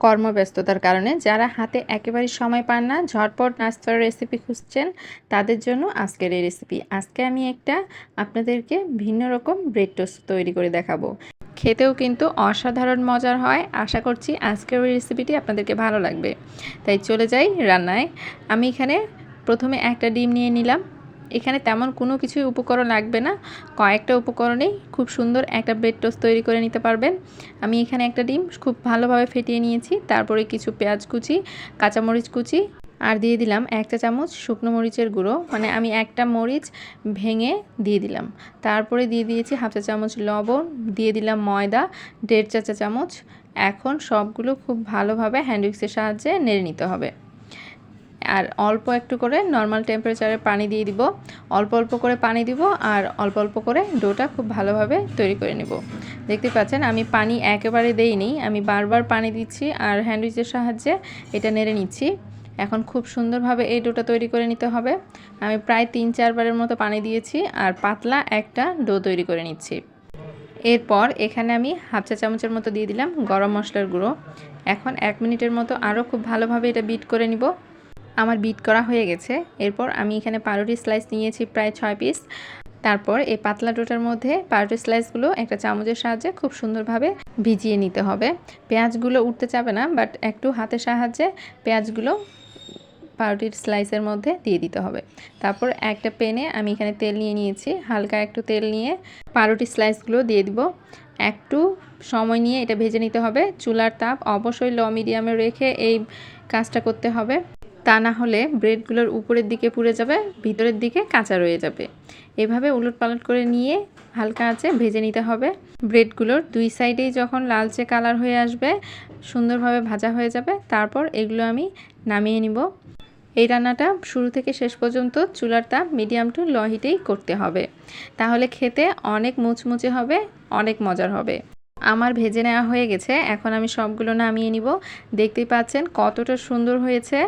কর্মব্যস্ততার কারণে যারা হাতে একেবারেই সময় পান না, ঝটপট নাস্তার রেসিপি খুঁজছেন, তাদের জন্য আজকের এই রেসিপি আজকে আমি একটা আপনাদেরকে ভিন্ন রকম ব্রেড টোস্ট তৈরি করে দেখাবো। খেতেও কিন্তু অসাধারণ মজার হয়। আশা করছি আজকের ওই রেসিপিটি আপনাদেরকে ভালো লাগবে। তাই চলে যাই রান্নায়। আমি এখানে প্রথমে একটা ডিম নিয়ে নিলাম। এখানে তেমন কোনো কিছুই উপকরণ লাগবে না। কয়েকটা উপকরণেই খুব সুন্দর একটা ব্রেড টোস্ট তৈরি করে নিতে পারবেন। আমি এখানে একটা ডিম খুব ভালোভাবে ফেটিয়ে নিয়েছি, তারপরে কিছু পেঁয়াজ কুচি, কাঁচামরিচ কুচি, আর দিয়ে দিলাম এক চা চামচ শুকনো মরিচের গুঁড়ো। মানে আমি একটা মরিচ ভেঙে দিয়ে দিলাম। তারপরে দিয়ে দিয়েছি হাফ চা চামচ লবণ, দিয়ে দিলাম ময়দা, দেড় চা চা চামচ। এখন সবগুলো খুব ভালোভাবে হ্যান্ড উইক্সের সাহায্যে নেড়ে নিতে হবে। আর অল্প একটু করে নর্মাল টেম্পারেচারে পানি দিয়ে দিব। অল্প অল্প করে পানি দিব আর অল্প অল্প করে ডোটা খুব ভালোভাবে তৈরি করে নেব। দেখতে পাচ্ছেন, আমি পানি একেবারে দেইনি, আমি বারবার পানি দিচ্ছি আর হ্যান্ডউইচের সাহায্যে এটা নেড়ে নিচ্ছি। এখন খুব সুন্দরভাবে এই ডোটা তৈরি করে নিতে হবে। আমি প্রায় তিন চারবারের মতো পানি দিয়েছি আর পাতলা একটা ডো তৈরি করে নিচ্ছি। এরপর এখানে আমি হাফ চা চামচের মতো দিয়ে দিলাম গরম মশলার গুঁড়ো। এখন এক মিনিটের মতো আরও খুব ভালোভাবে এটা বিট করে নিব। আমার বিট করা হয়ে গেছে। এরপর আমি এখানে পাউরুটি স্লাইস নিয়েছি প্রায় ছয় পিস তারপর এই পাতলা ডোটার মধ্যে পাউরুটি স্লাইসগুলো একটা চামচের সাহায্যে খুব সুন্দরভাবে ভিজিয়ে নিতে হবে। পেঁয়াজগুলো উঠতে চাবে না বাট একটু হাতের সাহায্যে পেঁয়াজগুলো পাউরুটির স্লাইসের মধ্যে দিয়ে দিতে হবে। তারপর একটা পেনে আমি এখানে তেল নিয়ে নিয়েছি। হালকা একটু তেল নিয়ে পাউরুটি স্লাইসগুলো দিয়ে দিব। একটু সময় নিয়ে এটা ভেজে নিতে হবে। চুলার তাপ অবশ্যই লো মিডিয়ামে রেখে এই কাজটা করতে হবে। তা না হলে ব্রেডগুলোর উপরের দিকে পুড়ে যাবে, ভিতরের দিকে কাঁচা রয়ে যাবে। এভাবে উলট পালট করে নিয়ে হালকা আছে ভেজে নিতে হবে। ব্রেডগুলোর দুই সাইডেই যখন লালচে কালার হয়ে আসবে, সুন্দরভাবে ভাজা হয়ে যাবে, তারপর এগুলো আমি নামিয়ে নিব। এই রান্নাটা শুরু থেকে শেষ পর্যন্ত চুলার তাপ মিডিয়াম টু লো হিটেই করতে হবে। তাহলে খেতে অনেক মুচমুচে হবে, অনেক মজার হবে। আমার ভেজে নেওয়া হয়ে গেছে, এখন আমি সবগুলো নামিয়ে নিব। দেখতেই পাচ্ছেন কতটা সুন্দর হয়েছে।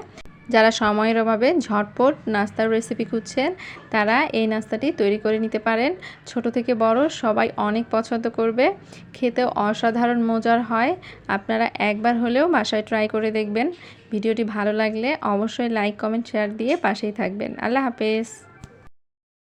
যারা সময়ের অভাবে ঝটপট নাস্তার রেসিপি খুঁজছেন, তারা এই নাস্তাটি তৈরি করে নিতে পারেন। ছোট থেকে বড় সবাই অনেক পছন্দ করবে। খেতেও অসাধারণ মজার হয়। আপনারা একবার হলেও বাসায় ট্রাই করে দেখবেন। ভিডিওটি ভালো লাগলে অবশ্যই লাইক কমেন্ট শেয়ার দিয়ে পাশেই থাকবেন। আল্লাহ হাফেজ।